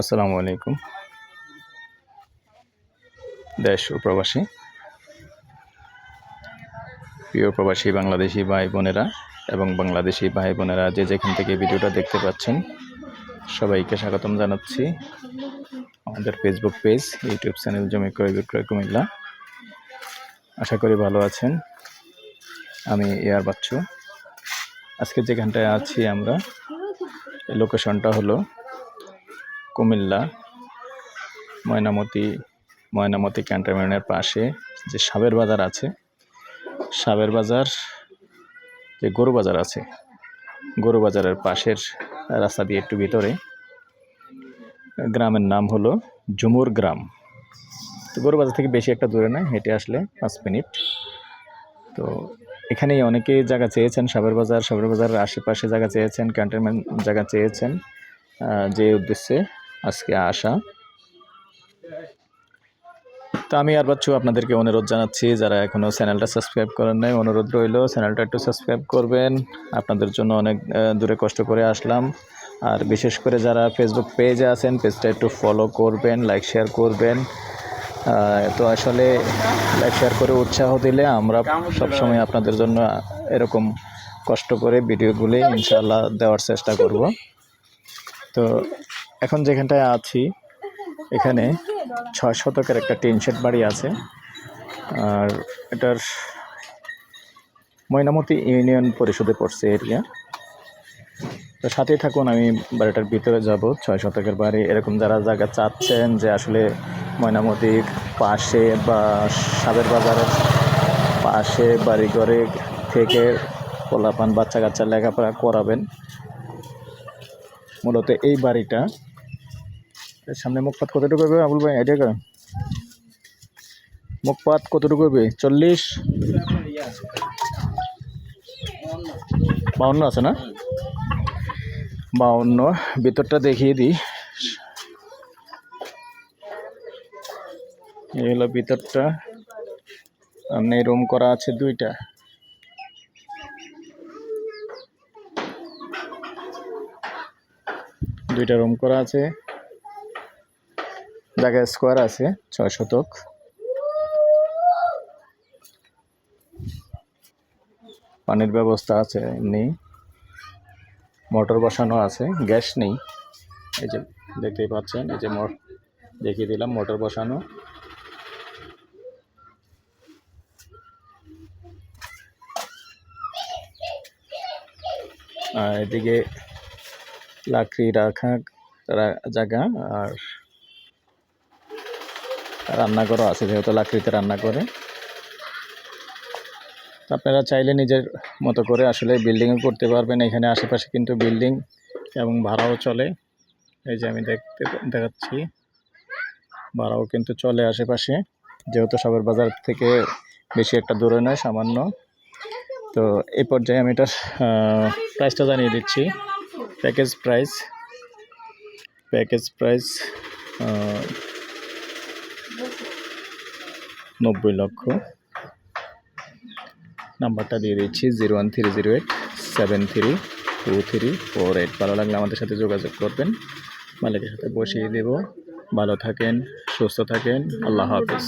আসসালামু আলাইকুম। দেশ ও প্রবাসী। প্রিয় প্রবাসী, বাংলাদেশি ভাই বোনেরা এবং বাংলাদেশি ভাই বোনেরা, যে যেখান থেকে ভিডিওটা দেখতে পাচ্ছেন, সবাইকে স্বাগতম জানাচ্ছি। আমাদের ফেসবুক পেজ ইউটিউব চ্যানেল জমি ক্রয়, বিক্রয়, কুমিল্লা। আশা করি ভালো আছেন। আমি এয়ার বাচ্চু। আজকে যেখানটায় আছি আমরা লোকেশনটা হলো কুমিল্লা, ময়নামতি ময়নামতি ক্যান্টনমেন্টের পাশে যে সাবের বাজার আছে, সাবের বাজার, যে গরু বাজার আছে, গরু বাজারের পাশের রাস্তা দিয়ে একটু ভিতরে, গ্রামের নাম হলো ঝুমুর গ্রাম। তো গরু বাজার থেকে বেশি একটা দূরে নয় হেঁটে আসলে পাঁচ মিনিট। তো এখানেই অনেকে জায়গা চেয়েছেন, সাবের বাজার, সাবের বাজারের আশেপাশে জায়গা চেয়েছেন, ক্যান্টনমেন্ট জায়গা চেয়েছেন যে উদ্দেশ্যে আজকে আসা। তো আমি আর বাচ্চু আপনাদেরকে অনুরোধ জানাচ্ছি, যারা এখনও চ্যানেলটা সাবস্ক্রাইব করেন নাই, অনুরোধ রইল চ্যানেলটা একটু সাবস্ক্রাইব করবেন। আপনাদের জন্য অনেক দূরে কষ্ট করে আসলাম। আর বিশেষ করে যারা ফেসবুক পেজে আছেন পেজটা একটু ফলো করবেন লাইক শেয়ার করবেন। তো আসলে লাইক শেয়ার করে উৎসাহ দিলে আমরা সবসময় আপনাদের জন্য এরকম কষ্ট করে ভিডিওগুলি ইনশাল্লাহ দেওয়ার চেষ্টা করব। তো এখন যেখানটায় আছি, এখানে ছয় শতকের একটা টিন শেড বাড়ি আছে। আর এটার ময়নামতি ইউনিয়ন পরিষদে পড়ছে এরিয়া। তো সাথেই থাকুন, আমি বাড়িটার ভিতরে যাব, ছয় শতকের বাড়ি। এরকম যারা জায়গা চাচ্ছেন যে আসলে ময়নামতির পাশে বা সাবের বাজারের পাশে বাড়িঘরে থেকে পোলাপান বাচ্চা কাচ্চা লেখাপড়া করাবেন মূলত এই বাড়িটা। সামনে মুখপাত কতটুকু হবে আবুল ভাই? আইডিয়া করেন। মুখপাত কতটুকু হবে? চল্লিশ? বাউন্ন আছে না? বাউন্ন। ভিতরটা দেখিয়ে দিই। এই হলো ভিতরটা। আপনি রুম করা আছে দুইটা। দুইটা রুম করা আছে। জায়গা স্কোয়ার আছে, ছয় শতক। পানির ব্যবস্থা আছে এমনি মোটর বসানো আছে, গ্যাস নেই। এই যে দেখতেই পাচ্ছেন, এই যে দেখিয়ে দিলাম, মোটর বসানো। আর এদিকে লাকড়ি রাখা জায়গা আর রান্নাঘরও আছে, যেহেতু লাকড়িতে রান্না করে। আপনারা চাইলে নিজের মতো করে আসলে বিল্ডিংও করতে পারবেন, এখানে আশেপাশে কিন্তু বিল্ডিং এবং ভাড়াও চলে। এই যে আমি দেখতে, দেখাচ্ছি, ভাড়াও কিন্তু চলে আশেপাশে, যেহেতু সবের বাজার থেকে বেশি একটা দূরে নয়, সামান্য। তো এই পর্যায়ে আমি এটার প্রাইসটা জানিয়ে দিচ্ছি। প্যাকেজ প্রাইস প্যাকেজ প্রাইস নব্বই লক্ষ। নাম্বারটা দিয়ে দিচ্ছি, zero one three zero eight seven three two three four eight. ভালো লাগলে আমাদের সাথে যোগাযোগ করবেন। মালিকের সাথে বসিয়ে দেব। ভালো থাকেন, সুস্থ থাকেন। আল্লাহ হাফিজ।